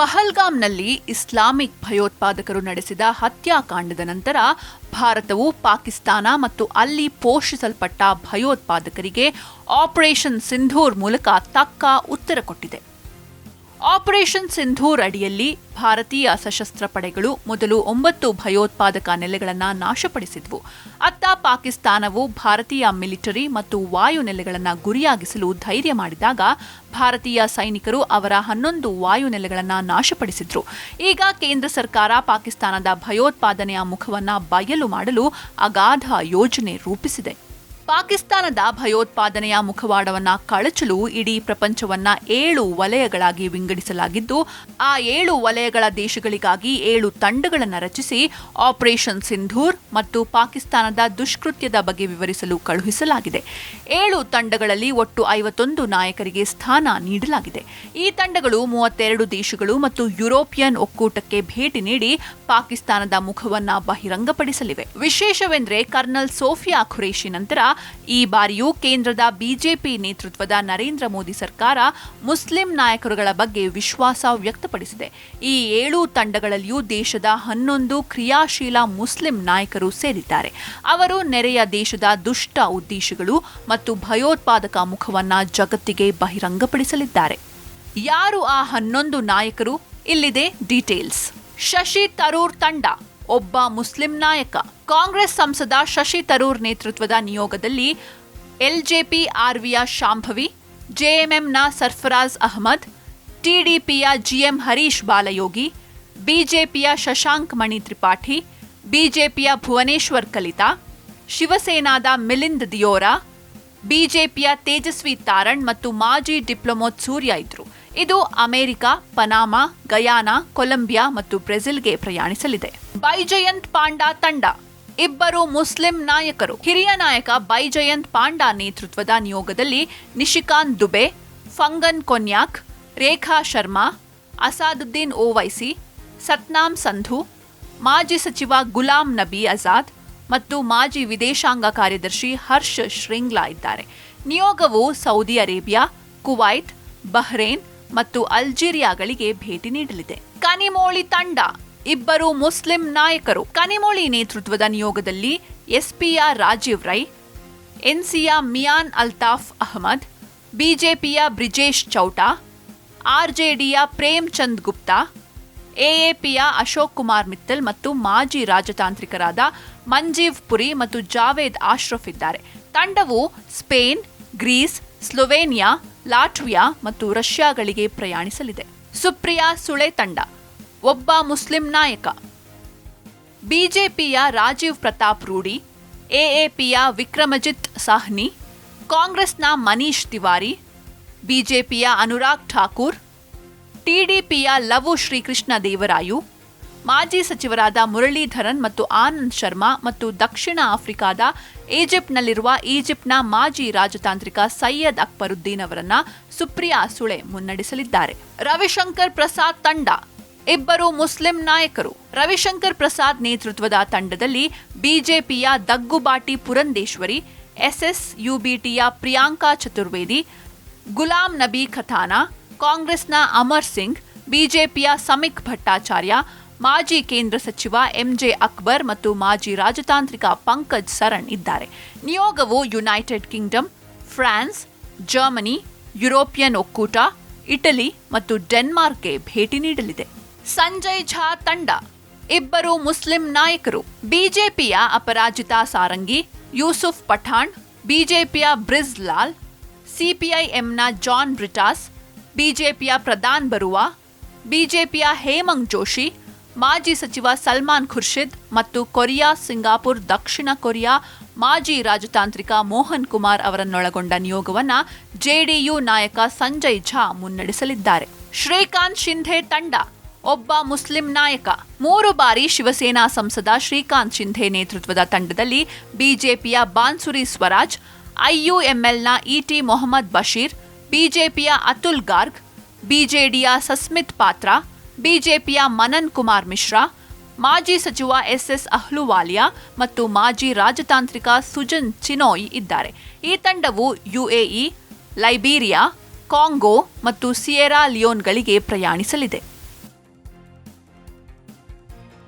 ಪಹಲ್ಗಾಮ್ನಲ್ಲಿ Islamic ಭಯೋತ್ಪಾದಕರು ನಡೆಸಿದ ಹತ್ಯಾಕಾಂಡದ ನಂತರ ಭಾರತವು ಪಾಕಿಸ್ತಾನ ಮತ್ತು ಅಲ್ಲಿ ಪೋಷಿಸಲ್ಪಟ್ಟ ಭಯೋತ್ಪಾದಕರಿಗೆ ಆಪರೇಷನ್ ಸಿಂಧೂರ್ ಮೂಲಕ ತಕ್ಕ ಉತ್ತರ ಕೊಟ್ಟಿದೆ. ಆಪರೇಷನ್ ಸಿಂಧೂರ್ ಅಡಿಯಲ್ಲಿ ಭಾರತೀಯ ಸಶಸ್ತ್ರ ಪಡೆಗಳು ಮೊದಲು ಒಂಬತ್ತು ಭಯೋತ್ಪಾದಕ ನೆಲೆಗಳನ್ನು ನಾಶಪಡಿಸಿದ್ವು. ಅತ್ತ ಪಾಕಿಸ್ತಾನವು ಭಾರತೀಯ ಮಿಲಿಟರಿ ಮತ್ತು ವಾಯು ನೆಲೆಗಳನ್ನು ಗುರಿಯಾಗಿಸಲು ಧೈರ್ಯ ಮಾಡಿದಾಗ ಭಾರತೀಯ ಸೈನಿಕರು ಅವರ ಹನ್ನೊಂದು ವಾಯು ನೆಲೆಗಳನ್ನು ನಾಶಪಡಿಸಿದ್ರು. ಈಗ ಕೇಂದ್ರ ಸರ್ಕಾರ ಪಾಕಿಸ್ತಾನದ ಭಯೋತ್ಪಾದನೆಯ ಮುಖವನ್ನು ಬಯಲು ಮಾಡಲು ಅಗಾಧ ಯೋಜನೆ ರೂಪಿಸಿದೆ. ಪಾಕಿಸ್ತಾನದ ಭಯೋತ್ಪಾದನೆಯ ಮುಖವಾಡವನ್ನ ಕಳಚಲು ಇಡೀ ಪ್ರಪಂಚವನ್ನ ಏಳು ವಲಯಗಳಾಗಿ ವಿಂಗಡಿಸಲಾಗಿದ್ದು, ಆ ಏಳು ವಲಯಗಳ ದೇಶಗಳಿಗಾಗಿ ಏಳು ತಂಡಗಳನ್ನು ರಚಿಸಿ ಆಪರೇಷನ್ ಸಿಂಧೂರ್ ಮತ್ತು ಪಾಕಿಸ್ತಾನದ ದುಷ್ಕೃತ್ಯದ ಬಗ್ಗೆ ವಿವರಿಸಲು ಕಳುಹಿಸಲಾಗಿದೆ. ಏಳು ತಂಡಗಳಲ್ಲಿ ಒಟ್ಟು ಐವತ್ತೊಂದು ನಾಯಕರಿಗೆ ಸ್ಥಾನ ನೀಡಲಾಗಿದೆ. ಈ ತಂಡಗಳು ಮೂವತ್ತೆರಡು ದೇಶಗಳು ಮತ್ತು ಯುರೋಪಿಯನ್ ಒಕ್ಕೂಟಕ್ಕೆ ಭೇಟಿ ನೀಡಿ ಪಾಕಿಸ್ತಾನದ ಮುಖವನ್ನ ಬಹಿರಂಗಪಡಿಸಲಿವೆ. ವಿಶೇಷವೆಂದರೆ ಕರ್ನಲ್ ಸೋಫಿಯಾ ಖುರೇಶಿ ನಂತರ ಈ ಬಾರಿಯೂ ಕೇಂದ್ರದ ಬಿಜೆಪಿ ನೇತೃತ್ವದ ನರೇಂದ್ರ ಮೋದಿ ಸರ್ಕಾರ ಮುಸ್ಲಿಂ ನಾಯಕರುಗಳ ಬಗ್ಗೆ ವಿಶ್ವಾಸ ವ್ಯಕ್ತಪಡಿಸಿದೆ. ಈ ಏಳು ತಂಡಗಳಲ್ಲಿಯೂ ದೇಶದ ಹನ್ನೊಂದು ಕ್ರಿಯಾಶೀಲ ಮುಸ್ಲಿಂ ನಾಯಕರು ಸೇರಿದ್ದಾರೆ. ಅವರು ನೆರೆಯ ದೇಶದ ದುಷ್ಟ ಉದ್ದೇಶಗಳು ಮತ್ತು ಭಯೋತ್ಪಾದಕ ಮುಖವನ್ನ ಜಗತ್ತಿಗೆ ಬಹಿರಂಗಪಡಿಸಲಿದ್ದಾರೆ. ಯಾರು ಆ ಹನ್ನೊಂದು ನಾಯಕರು? ಇಲ್ಲಿದೆ ಡೀಟೇಲ್ಸ್. ಶಶಿ ತರೂರ್ ತಂಡ. ಒಬ್ಬ ಮುಸ್ಲಿಂ ನಾಯಕ. ಕಾಂಗ್ರೆಸ್ ಸಂಸದ ಶಶಿ ತರೂರ್ ನೇತೃತ್ವದ ನಿಯೋಗದಲ್ಲಿ ಎಲ್ಜೆಪಿ ಆರ್ವಿಯ ಶಾಂಭವಿ ಜೆಎಂಎಂನ ಸರ್ಫರಾಜ್ ಅಹಮದ್ ಟಿಡಿಪಿಯ ಜಿಎಂ ಹರೀಶ್ ಬಾಲಯೋಗಿ ಬಿಜೆಪಿಯ ಶಶಾಂಕ್ ಮಣಿ ತ್ರಿಪಾಠಿ ಬಿಜೆಪಿಯ ಭುವನೇಶ್ವರ್ ಕಲಿತಾ, ಶಿವಸೇನಾದ ಮಿಲಿಂದ್ ದಿಯೋರಾ ಬಿಜೆಪಿಯ ತೇಜಸ್ವಿ ತಾರಣ್ ಮತ್ತು ಮಾಜಿ ಡಿಪ್ಲೊಮೋತ್ ಸೂರ್ಯ ಇದ್ರು. ಇದು ಅಮೆರಿಕ, ಪನಾಮಾ, ಗಯಾನಾ, ಕೊಲಂಬಿಯಾ ಮತ್ತು ಬ್ರೆಜಿಲ್ಗೆ ಪ್ರಯಾಣಿಸಲಿದೆ. ಬೈಜಯಂತ್ ಪಾಂಡಾ ತಂಡ. ಇಬ್ಬರು ಮುಸ್ಲಿಂ ನಾಯಕರು. ಹಿರಿಯ ನಾಯಕ ಬೈಜಯಂತ್ ಪಾಂಡಾ ನೇತೃತ್ವದ ನಿಯೋಗದಲ್ಲಿ ನಿಶಿಕಾಂತ್ ದುಬೆ, ಫಂಗನ್ ಕೊನ್ಯಾಕ್, ರೇಖಾ ಶರ್ಮಾ, ಅಸಾದುದ್ದೀನ್ ಓವೈಸಿ, ಸತ್ನಾಮ್ ಸಂಧು, ಮಾಜಿ ಸಚಿವ ಗುಲಾಂ ನಬಿ ಆಜಾದ್ ಮತ್ತು ಮಾಜಿ ವಿದೇಶಾಂಗ ಕಾರ್ಯದರ್ಶಿ ಹರ್ಷ್ ಶ್ರಿಂಗ್ಲಾ ಇದ್ದಾರೆ. ನಿಯೋಗವು ಸೌದಿ ಅರೇಬಿಯಾ, ಕುವೈತ್, ಬಹ್ರೇನ್ ಮತ್ತು ಅಲ್ಜೀರಿಯಾಗಳಿಗೆ ಭೇಟಿ ನೀಡಲಿದೆ. ಕನಿಮೋಳಿ ತಂಡ ಇಬ್ಬರು ಮುಸ್ಲಿಂ ನಾಯಕರು ಕನಿಮೋಳಿ ನೇತೃತ್ವದ ನಿಯೋಗದಲ್ಲಿ ಎಸ್ಪಿಯ ರಾಜೀವ್ ರೈ, ಎನ್ಸಿಯ ಮಿಯಾನ್ ಅಲ್ತಾಫ್ ಅಹಮದ್, ಬಿಜೆಪಿಯ ಬ್ರಿಜೇಶ್ ಚೌಟಾ, ಆರ್ಜೆಡಿಯ ಪ್ರೇಮ್ ಚಂದ್ ಗುಪ್ತಾ, ಎಎಪಿಯ ಅಶೋಕ್ ಕುಮಾರ್ ಮಿತ್ತಲ್ ಮತ್ತು ಮಾಜಿ ರಾಜತಾಂತ್ರಿಕರಾದ ಮಂಜೀವ್ ಪುರಿ ಮತ್ತು ಜಾವೇದ್ ಆಶ್ರಫ್ ಇದ್ದಾರೆ. ತಂಡವು ಸ್ಪೇನ್, ಗ್ರೀಸ್, ಸ್ಲೊವೇನಿಯಾ, ಲಾಟ್ವಿಯಾ ಮತ್ತು ರಷ್ಯಾಗಳಿಗೆ ಪ್ರಯಾಣಿಸಲಿದೆ. ಸುಪ್ರಿಯಾ ಸುಳೆ ತಂಡ ಒಬ್ಬ ಮುಸ್ಲಿಂ ನಾಯಕ. ಬಿಜೆಪಿಯ ರಾಜೀವ್ ಪ್ರತಾಪ್ ರೂಡಿ, ಎಎಪಿಯ ವಿಕ್ರಮಜಿತ್ ಸಾಹ್ನಿ, ಕಾಂಗ್ರೆಸ್ನ ಮನೀಶ್ ತಿವಾರಿ, ಬಿಜೆಪಿಯ ಅನುರಾಗ್ ಠಾಕೂರ್, ಟಿಡಿಪಿಯ ಲವು ಶ್ರೀಕೃಷ್ಣ ದೇವರಾಯು, ಮಾಜಿ ಸಚಿವರಾದ ಮುರಳೀಧರನ್ ಮತ್ತು ಆನಂದ್ ಶರ್ಮಾ ಮತ್ತು ದಕ್ಷಿಣ ಆಫ್ರಿಕಾದ ಈಜಿಪ್ಟ್ನಲ್ಲಿರುವ ಈಜಿಪ್ಟ್ನ ಮಾಜಿ ರಾಜತಾಂತ್ರಿಕ ಸೈಯದ್ ಅಕ್ಬರುದ್ದೀನ್ ಅವರನ್ನ ಸುಪ್ರಿಯಾ ಸುಳೆ ಮುನ್ನಡೆಸಲಿದ್ದಾರೆ. ರವಿಶಂಕರ್ ಪ್ರಸಾದ್ ತಂಡ ಇಬ್ಬರು ಮುಸ್ಲಿಂ ನಾಯಕರು. ರವಿಶಂಕರ್ ಪ್ರಸಾದ್ ನೇತೃತ್ವದ ತಂಡದಲ್ಲಿ ಬಿಜೆಪಿಯ ದಗ್ಗುಬಾಟಿ ಪುರಂದೇಶ್ವರಿ, ಎಸ್ಎಸ್ಯುಬಿಟಿಯ ಪ್ರಿಯಾಂಕಾ ಚತುರ್ವೇದಿ, ಗುಲಾಂ ನಬಿ ಖತಾನಾ ಕಾಂಗ್ರೆಸ್ನ ಅಮರ್ ಸಿಂಗ್, ಬಿಜೆಪಿಯ ಸಮಿಕ್ ಭಟ್ಟಾಚಾರ್ಯ, ಮಾಜಿ ಕೇಂದ್ರ ಸಚಿವ ಎಂಜೆ ಅಕ್ಬರ್ ಮತ್ತು ಮಾಜಿ ರಾಜತಾಂತ್ರಿಕ ಪಂಕಜ್ ಸರಣ್ ಇದ್ದಾರೆ. ನಿಯೋಗವು United Kingdom, France, Germany, European ಒಕ್ಕೂಟ, ಇಟಲಿ ಮತ್ತು ಡೆನ್ಮಾರ್ಕ್ಗೆ ಭೇಟಿ ನೀಡಲಿದೆ. ಸಂಜಯ್ ಝಾ ತಂಡ. ಇಬ್ಬರು ಮುಸ್ಲಿಂ ನಾಯಕರು, ಬಿಜೆಪಿಯ ಅಪರಾಜಿತ ಸಾರಂಗಿ, ಯೂಸುಫ್ ಪಠಾಣ್, ಬಿಜೆಪಿಯ ಬ್ರಿಜ್ ಲಾಲ್ ಸಿಪಿಐಎಂನ ಜಾನ್ ಬ್ರಿಟಾಸ್, ಬಿಜೆಪಿಯ ಪ್ರಧಾನ್ ಬರುವಾ, ಬಿಜೆಪಿಯ ಹೇಮಂಗ್ ಜೋಶಿ, ಮಾಜಿ ಸಚಿವ ಸಲ್ಮಾನ್ ಖುರ್ಷಿದ್ ಮತ್ತು ಕೊರಿಯಾ, ಸಿಂಗಾಪುರ್, ದಕ್ಷಿಣ ಕೊರಿಯಾ ಮಾಜಿ ರಾಜತಾಂತ್ರಿಕ ಮೋಹನ್ ಕುಮಾರ್ ಅವರನ್ನೊಳಗೊಂಡ ನಿಯೋಗವನ್ನು ಜೆಡಿಯು ನಾಯಕ ಸಂಜಯ್ ಝಾ ಮುನ್ನಡೆಸಲಿದ್ದಾರೆ. ಶ್ರೀಕಾಂತ್ ಶಿಂಧೆ ತಂಡ. ಒಬ್ಬ ಮುಸ್ಲಿಂ ನಾಯಕ. ಮೂರು ಬಾರಿ ಶಿವಸೇನಾ ಸಂಸದ ಶ್ರೀಕಾಂತ್ ಶಿಂಧೆ ನೇತೃತ್ವದ ತಂಡದಲ್ಲಿ ಬಿಜೆಪಿಯ ಬಾನ್ಸುರಿ ಸ್ವರಾಜ್, ಐಯುಎಂಎಲ್ನ ಇಟಿ ಮೊಹಮ್ಮದ್ ಬಶೀರ್, ಬಿಜೆಪಿಯ ಅತುಲ್ ಗಾರ್ಗ್, ಬಿಜೆಡಿಯ ಸಸ್ಮಿತ್ ಪಾತ್ರ, ಬಿಜೆಪಿಯ ಮನನ್ ಕುಮಾರ್ ಮಿಶ್ರಾ, ಮಾಜಿ ಸಚಿವ ಎಸ್ಎಸ್ ಅಹ್ಲುವಾಲಿಯಾ ಮತ್ತು ಮಾಜಿ ರಾಜತಾಂತ್ರಿಕ ಸುಜನ್ ಚಿನೋಯ್ ಇದ್ದಾರೆ. ಈ ತಂಡವು ಯುಎಇ, ಲೈಬೀರಿಯಾ, ಕಾಂಗೋ ಮತ್ತು ಸಿಯೆರಾ ಲಿಯೋನ್ಗಳಿಗೆ ಪ್ರಯಾಣಿಸಲಿದೆ.